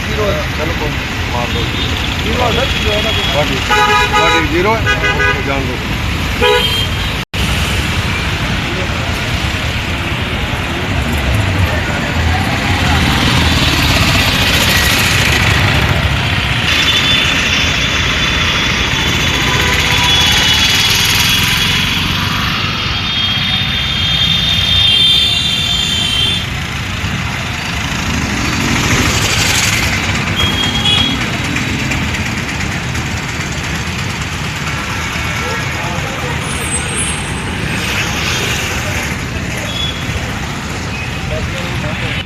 Zero ਹੈ ਚਲੋ ਕੋਈ ਮਾਰ ਦੋ ਜ਼ੀਰੋ ਹੈ ਜ਼ੀਰੋ ਹੈ ਜਾਣ ਦੋ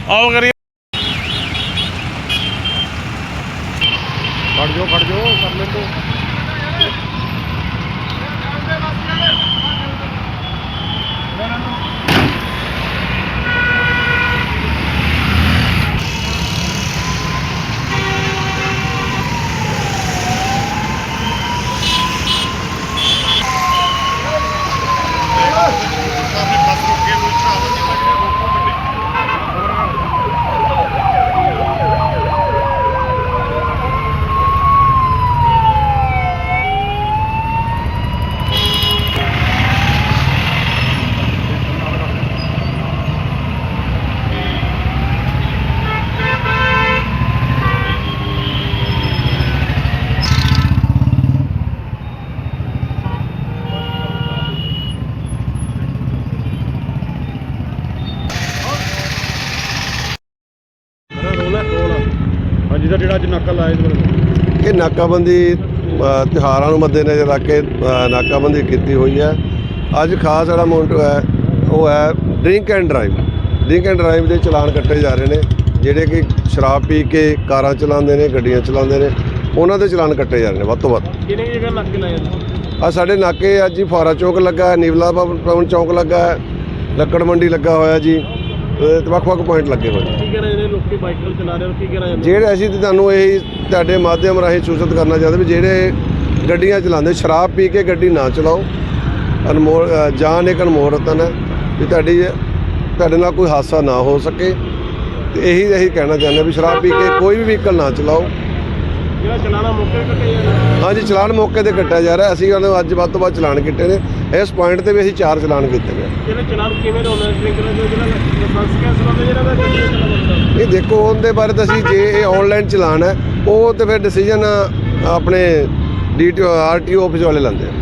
ਆਓ ਕਰੀਏ। ਖੜ ਜਾਓ ਖੜ ਜਾਓ ਕਰ ਲੈ ਰੋਲ ਸਰ ਜਿਹੜਾ ਅੱਜ ਨਾਕਾ ਲਾਇਆ ਇਸ ਬਾਰੇ ਇਹ ਨਾਕਾਬੰਦੀ ਅ, ਤਿਉਹਾਰਾਂ ਨੂੰ ਮੱਦੇਨਜ਼ਰ ਰੱਖ ਕੇ ਅ, ਨਾਕਾਬੰਦੀ ਕੀਤੀ ਹੋਈ ਹੈ। ਅੱਜ ਖਾਸ ਜਿਹੜਾ ਮੋਟੋ ਹੈ ਉਹ ਹੈ drink and drive. Drink and drive ਦੇ ਚਲਾਨ ਕੱਟੇ ਜਾ ਰਹੇ ਨੇ ਜਿਹੜੇ ਕਿ ਸ਼ਰਾਬ ਪੀ ਕੇ ਕਾਰਾਂ ਚਲਾਉਂਦੇ ਨੇ ਗੱਡੀਆਂ ਚਲਾਉਂਦੇ ਨੇ ਉਹਨਾਂ ਦੇ ਚਲਾਨ ਕੱਟੇ ਜਾ ਰਹੇ ਨੇ ਵੱਧ ਤੋਂ ਵੱਧ। ਕਿਹਨੇ ਜਗ੍ਹਾ ਨਾਕੇ ਨੇ ਆ ਸਾਡੇ ਨਾਕੇ ਅੱਜ ਜੀ ਫਾਰਾ ਚੌਕ ਲੱਗਾ ਹੈ ਨੀਵਲਾ ਭਵਨ ਭਵਨ ਚੌਕ ਲੱਗਾ ਹੈ ਲੱਕੜ ਮੰਡੀ ਲੱਗਾ ਹੋਇਆ ਜੀ ਤੇ ਵੱਖ-ਵੱਖ ਪੁਆਇੰਟ ਲੱਗੇ ਹੋਏ ਨੇ। ਕੀ ਰਹੇ ਨੇ ਬਾਈਕਲ ਚਲਾ ਰਹੇ ਨੇ ਕੀ ਕਹਿ ਰਹੇ ਜਿਹੜੇ ਅਸੀਂ ਤੇ ਤੁਹਾਨੂੰ ਇਹੀ ਤੁਹਾਡੇ ਮਾਧਿਅਮ ਰਾਹੀਂ ਸੂਚਿਤ ਕਰਨਾ ਚਾਹੁੰਦੇ ਵੀ ਜਿਹੜੇ ਗੱਡੀਆਂ ਚਲਾਉਂਦੇ ਸ਼ਰਾਬ ਪੀ ਕੇ ਗੱਡੀ ਨਾ ਚਲਾਓ। ਅਨਮੋਲ ਅ, ਜਾਨ ਇੱਕ ਅਨਮੋਲ ਰਤਨ ਹੈ ਵੀ ਤੁਹਾਡੀ ਤੁਹਾਡੇ ਨਾਲ ਕੋਈ ਹਾਦਸਾ ਨਾ ਹੋ ਸਕੇ। ਤੇ ਇਹੀ ਅਸੀਂ ਕਹਿਣਾ ਚਾਹੁੰਦੇ ਹਾਂ ਵੀ ਸ਼ਰਾਬ ਪੀ ਕੇ ਕੋਈ ਵੀ ਵਹੀਕਲ ਨਾ ਚਲਾਓ। ਜਿਹੜਾ ਚਲਾਣਾ ਮੌਕੇ ਤੇ ਕੱਟੇ ਜਾਂਦੇ ਹਾਂਜੀ ਚਲਾਨ ਮੌਕੇ ਤੇ ਕੱਟਿਆ ਜਾ ਰਿਹਾ। ਅਸੀਂ ਉਹਨੂੰ ਅੱਜ ਵੱਧ ਤੋਂ ਵੱਧ ਚਲਾਨ ਕੀਤੇ ਨੇ। ਇਸ ਪੁਆਇੰਟ ਤੇ ਵੀ ਅਸੀਂ ਚਾਰ ਚਲਾਨ ਕੀਤੇ ਨੇ। ਜਿਹੜੇ ਚਲਾਨ ਕਿਵੇਂ ਦਾ ਹੁੰਦਾ ਸਪ੍ਰਿੰਕਲਰ ਦੇ ਜਿਹੜਾ ਲਾਇਸੈਂਸ ਕੈਂਸਲ ਹੁੰਦਾ ਜਿਹੜਾ ਦਾ ਗੱਡੀ ਚਲਾ ਬੰਦਾ ਇਹ ਦੇਖੋ ਉਹਦੇ ਬਾਰੇ ਤਾਂ ਅਸੀਂ ਜੇ ਇਹ ਆਨਲਾਈਨ ਚਲਾਨ ਹੈ ਉਹ ਤੇ ਫਿਰ ਡਿਸੀਜਨ ਆਪਣੇ ਡੀਟੀਓ ਆਰਟੀਓ ਆਫਿਸ ਵਾਲੇ ਲੈਂਦੇ ਆ।